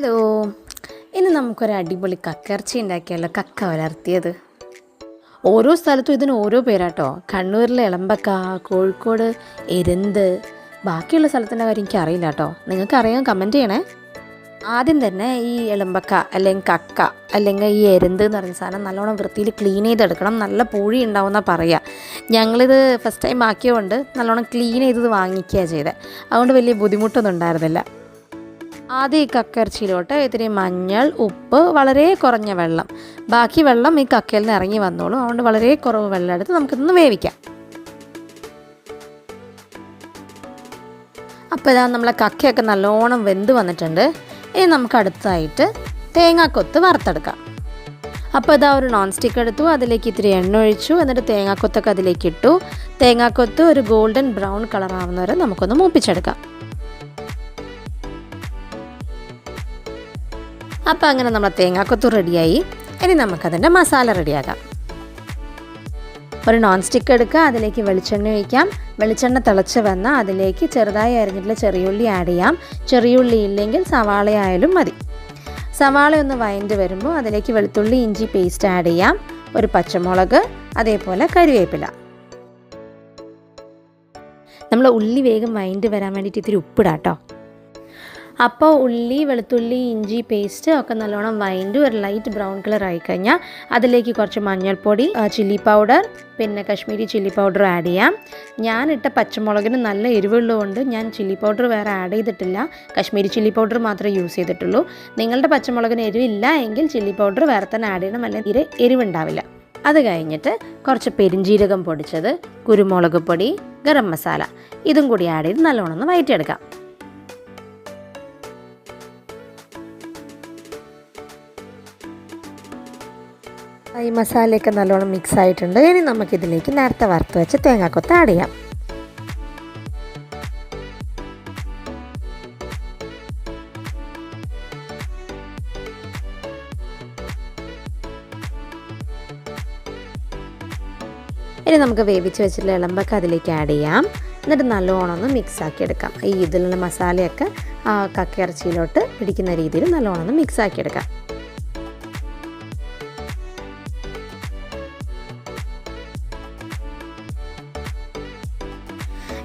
Hello. ഇന്ന് നമുക്കൊരു അടിപൊളി കക്കിറച്ചി ഉണ്ടാക്കിയല്ലോ കക്ക വളർത്തിയത് ഓരോ സ്ഥലത്തും ഇതിന് ഓരോ പേരാട്ടോ. കണ്ണൂരിലെ ഇളമ്പക്ക കോഴിക്കോട് എരുന്ത് ബാക്കിയുള്ള സ്ഥലത്തിന്റെ കാര്യം എനിക്ക് അറിയില്ല കേട്ടോ നിങ്ങൾക്ക് അറിയാൻ കമന്റ് ചെയ്യണേ. ആദ്യം തന്നെ ഈ എളുമ്പക്ക അല്ലെങ്കിൽ കക്ക അല്ലെങ്കിൽ ഈ എരുന്ത് എന്ന് പറയുന്ന സാധനം നല്ലോണം വൃത്തിയിൽ ക്ലീൻ ചെയ്തെടുക്കണം. നല്ല പൂഴി ഉണ്ടാവുമെന്നാണ് പറയുക ഞങ്ങളിത് ഫസ്റ്റ് ടൈം ആക്കിയതുകൊണ്ട് നല്ലോണം ക്ലീൻ ചെയ്തത് വാങ്ങിക്കുക ചെയ്തത് അതുകൊണ്ട് വലിയ ബുദ്ധിമുട്ടൊന്നും ഉണ്ടായിരുന്നില്ല. ആദ്യം ഈ കക്കിറച്ചിയിലോട്ട് ഇത്തിരി മഞ്ഞൾ ഉപ്പ് വളരെ കുറഞ്ഞ വെള്ളം. ബാക്കി വെള്ളം ഈ കക്കയിൽ നിന്ന് ഇറങ്ങി വന്നോളൂ. അതുകൊണ്ട് വളരെ കുറവ് വെള്ളം എടുത്ത് നമുക്കിതൊന്ന് വേവിക്കാം. അപ്പോൾ ഇതാ നമ്മളെ കക്കയൊക്കെ നല്ലോണം വെന്ത് വന്നിട്ടുണ്ട്. ഇനി നമുക്ക് അടുത്തായിട്ട് തേങ്ങാക്കൊത്ത് വറുത്തെടുക്കാം. അപ്പോൾ ഇതാ ഒരു നോൺ സ്റ്റിക്ക് എടുത്തു. അതിലേക്ക് ഇത്തിരി എണ്ണ ഒഴിച്ചു. എന്നിട്ട് തേങ്ങാക്കൊത്തൊക്കെ അതിലേക്ക് ഇട്ടു. തേങ്ങാക്കൊത്ത് ഒരു ഗോൾഡൻ ബ്രൗൺ കളറാവുന്നവരെ നമുക്കൊന്ന് മൂപ്പിച്ചെടുക്കാം. അപ്പോൾ അങ്ങനെ നമ്മുടെ തേങ്ങാക്കൊത്തു റെഡിയായി ഇനി നമുക്കതിന്റെ മസാല റെഡിയാക്കാം ഒരു നോൺ സ്റ്റിക്ക് എടുക്കുക അതിലേക്ക് വെളിച്ചെണ്ണ ഒഴിക്കാം. വെളിച്ചെണ്ണ തിളച്ച് വന്നാൽ അതിലേക്ക് ചെറുതായി അരിഞ്ഞിട്ടുള്ള ചെറിയുള്ളി ആഡ് ചെയ്യാം. ചെറിയുള്ളി ഇല്ലെങ്കിൽ സവാളയായാലും മതി. സവാള ഒന്ന് വയണ്ട് വരുമ്പോൾ അതിലേക്ക് വെളുത്തുള്ളി ഇഞ്ചി പേസ്റ്റ് ആഡ് ചെയ്യാം. ഒരു പച്ചമുളക് അതേപോലെ കരിവേപ്പില. നമ്മൾ ഉള്ളി വേഗം വയണ്ട് വരാൻ വേണ്ടിയിട്ട് ഇത്തിരി ഉപ്പിടാം കേട്ടോ. അപ്പോൾ ഉള്ളി വെളുത്തുള്ളി ഇഞ്ചി പേസ്റ്റ് ഒക്കെ നല്ലോണം വൈൻഡ് ഒരു ലൈറ്റ് ബ്രൗൺ കളർ ആയി കഴിഞ്ഞാൽ അതിലേക്ക് കുറച്ച് മഞ്ഞൾപ്പൊടി ചില്ലി പൗഡർ പിന്നെ കശ്മീരി ചില്ലി പൗഡർ ആഡ് ചെയ്യാം. ഞാനിട്ട പച്ചമുളകിന് നല്ല എരിവുള്ളതുകൊണ്ട് ഞാൻ ചില്ലി പൗഡർ വേറെ ആഡ് ചെയ്തിട്ടില്ല. കശ്മീരി ചില്ലി പൗഡർ മാത്രമേ യൂസ് ചെയ്തിട്ടുള്ളൂ. നിങ്ങളുടെ പച്ചമുളകിന് എരിവില്ല എങ്കിൽ ചില്ലി പൗഡർ വേറെ തന്നെ ആഡ് ചെയ്യണം. അല്ലെങ്കിൽ തീരെ എരിവുണ്ടാവില്ല. അത് കഴിഞ്ഞിട്ട് കുറച്ച് പെരിഞ്ജീരകം പൊടിച്ചത് കുരുമുളക് പൊടി ഗരം മസാല. ഇതും കൂടി ആഡ് ചെയ്ത് നല്ലോണം ഒന്ന് വയറ്റിയെടുക്കാം. ഈ മസാലയൊക്കെ നല്ലോണം മിക്സ് ആയിട്ടുണ്ട്. ഇനി നമുക്കിതിലേക്ക് നേരത്തെ വറുത്ത് വെച്ച് തേങ്ങാക്കൊത്ത് ആഡ് ചെയ്യാം. ഇനി നമുക്ക് വേവിച്ച് വെച്ചിട്ടുള്ള ഇളമ്പൊക്കെ അതിലേക്ക് ആഡ് ചെയ്യാം. എന്നിട്ട് നല്ലോണം ഒന്ന് മിക്സ് ആക്കി എടുക്കാം. ഈ ഇതിലുള്ള മസാലയൊക്കെ ആ കക്കയിറച്ചിയിലോട്ട് പിടിക്കുന്ന രീതിയിൽ നല്ലോണം ഒന്ന് മിക്സ് ആക്കി എടുക്കാം.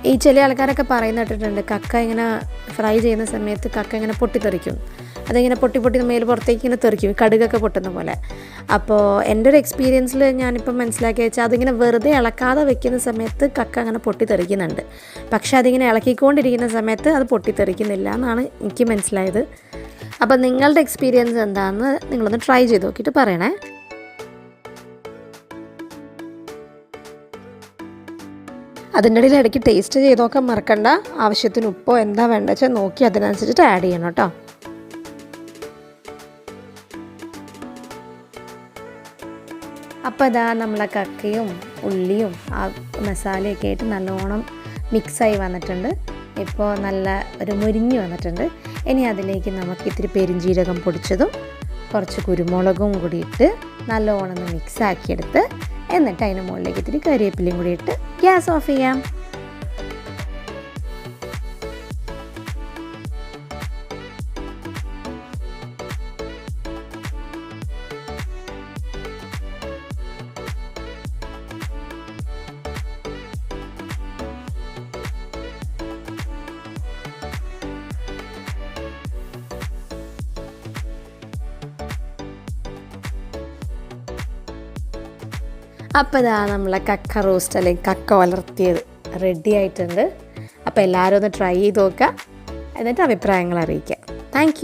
ഈ ചില ആൾക്കാരൊക്കെ പറയുന്ന കേട്ടിട്ടുണ്ട് കക്ക ഇങ്ങനെ ഫ്രൈ ചെയ്യുന്ന സമയത്ത് കക്ക ഇങ്ങനെ പൊട്ടിത്തെറിക്കും. അതിങ്ങനെ പൊട്ടി പൊട്ടി മേൽ പുറത്തേക്ക് ഇങ്ങനെ തെറിക്കും കടുകൊക്കെ പൊട്ടുന്ന പോലെ. അപ്പോൾ എന്റെ ഒരു എക്സ്പീരിയൻസിൽ ഞാനിപ്പോൾ മനസ്സിലാക്കി വെച്ചാൽ അതിങ്ങനെ വെറുതെ ഇളക്കാതെ വെക്കുന്ന സമയത്ത് കക്ക അങ്ങനെ പൊട്ടിത്തെറിക്കുന്നുണ്ട്. പക്ഷേ അതിങ്ങനെ ഇളക്കിക്കൊണ്ടിരിക്കുന്ന സമയത്ത് അത് പൊട്ടിത്തെറിക്കുന്നില്ല എന്നാണ് എനിക്ക് മനസ്സിലായത്. അപ്പോൾ നിങ്ങളുടെ എക്സ്പീരിയൻസ് എന്താണെന്ന് നിങ്ങളൊന്ന് ട്രൈ ചെയ്ത് നോക്കിയിട്ട് പറയണേ. അതിന്റെ ഇടയിൽ ഇടയ്ക്ക് ടേസ്റ്റ് ചെയ്ത് നോക്കാൻ മറക്കണ്ട. ആവശ്യത്തിന് ഉപ്പോ എന്താ വേണ്ട വെച്ചാൽ നോക്കി അതിനനുസരിച്ചിട്ട് ആഡ് ചെയ്യണം കേട്ടോ അപ്പോൾ ഇതാ നമ്മളെ കക്കയും ഉള്ളിയും ആ മസാലയൊക്കെ ആയിട്ട് നല്ലോണം മിക്സായി വന്നിട്ടുണ്ട്. ഇപ്പോൾ നല്ല ഒരു മുരിഞ്ഞ് വന്നിട്ടുണ്ട്. ഇനി അതിലേക്ക് നമുക്ക് ഇത്തിരി പെരിഞ്ജീരകം പൊടിച്ചതും കുറച്ച് കുരുമുളകും കൂടി ഇട്ട് നല്ലോണം മിക്സാക്കിയെടുത്ത് എന്നിട്ട് അതിന് മുകളിലേക്ക് ഇത്തിരി കറിവേപ്പിലയും കൂടി ഇട്ട് ഗ്യാസ് ഓഫ് ചെയ്യാം. അപ്പോൾ ഇതാ നമ്മളെ കക്ക റോസ്റ്റ് അല്ലെങ്കിൽ കക്ക വളർത്തിയത്. റെഡി ആയിട്ടുണ്ട്. അപ്പോൾ എല്ലാവരും ഒന്ന് ട്രൈ ചെയ്ത് നോക്കുക എന്നിട്ട് അഭിപ്രായങ്ങൾ അറിയിക്കുക താങ്ക്